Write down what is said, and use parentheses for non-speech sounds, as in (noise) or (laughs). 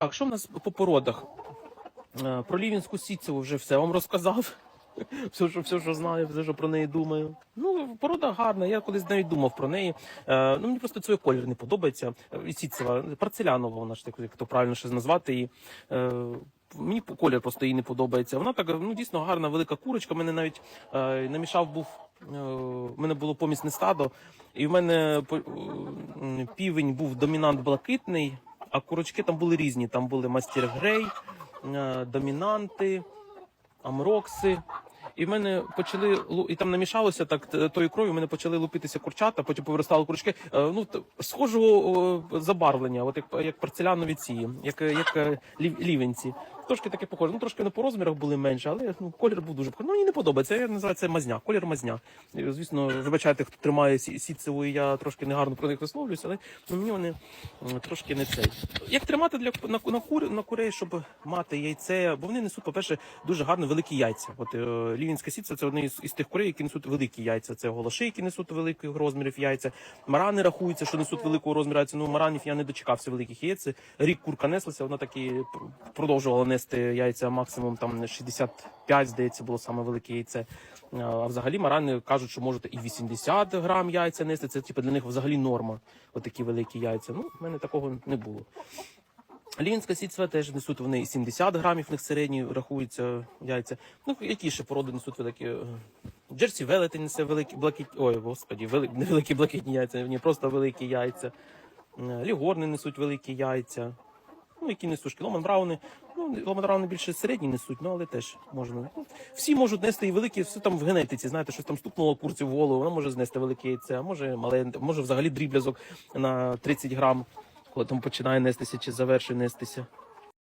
Так, що в нас по породах? Е, Про Лівінську сітцеву вже все вам розказав. (laughs) Все, що, все, що знаю, все, що про неї думаю. Ну, порода гарна, я колись навіть думав про неї. Е, ну, мені просто цей колір не подобається. Е, Сітцева, порцелянова, вона ж так, як то правильно ще назвати її. Е, мені колір просто їй не подобається. Вона така, ну дійсно гарна, велика курочка. Мене навіть е, намішав був. Е, в мене було помісне стадо, і в мене півень був домінант блакитний, а курочки там були різні. Там були мастер грей, е, домінанти, амрокси. І в мене почали і там намішалося так тою кров'ю. мене почали лупитися курчата, потім повиростали курочки. Е, Ну схожого е, забарвлення, от як, як порцелянові ці, як, як е, лівенці. Трошки таке похоже. Ну трошки не по розмірах були менше, але ну колір був дуже похожий. Ну мені не подобається. Я називаю це мазня, колір мазня. Звісно, вибачайте, хто тримає сі- сітцеву, і я трошки негарно про них висловлююся, але ну, мені вони трошки не цей. Як тримати для на, на, кур, на курей, щоб мати яйце, бо вони несуть, по-перше, дуже гарно великі яйця. От е, лівінська сітця це одне із, із тих курей, які несуть великі яйця. Це голоши, які несуть великих розмірів яйця. Марани рахуються, що несуть великого розміру яйця. Ну маранів я не дочекався великих яєць. Рік курка неслася, вона таки пр- продовжувала нести яйця максимум там 65, здається, було саме велике яйце. А взагалі марани кажуть, що можете і 80 грам яйця нести. Це типу для них взагалі норма. Отакі великі яйця. Ну, в мене такого не було. Лінська сітцва теж несуть вони і 70 грамів, в них середні рахуються яйця. Ну, які ще породи несуть великі. е, Джерсі велетень несе великі блакитні. Ой, господі, вели... не блакитні яйця, ні, просто великі яйця. Е, Лігорни несуть великі яйця. Ну, які несуть Ломан Брауни. Ну, Ломан Брауни більше середні несуть, ну але теж можна. Ну, всі можуть нести і великі, все там в генетиці, знаєте, щось там стукнуло курці в голову, вона може знести велике яйце, а може мале, може взагалі дріблязок на 30 грам, коли там починає нестися чи завершує нестися.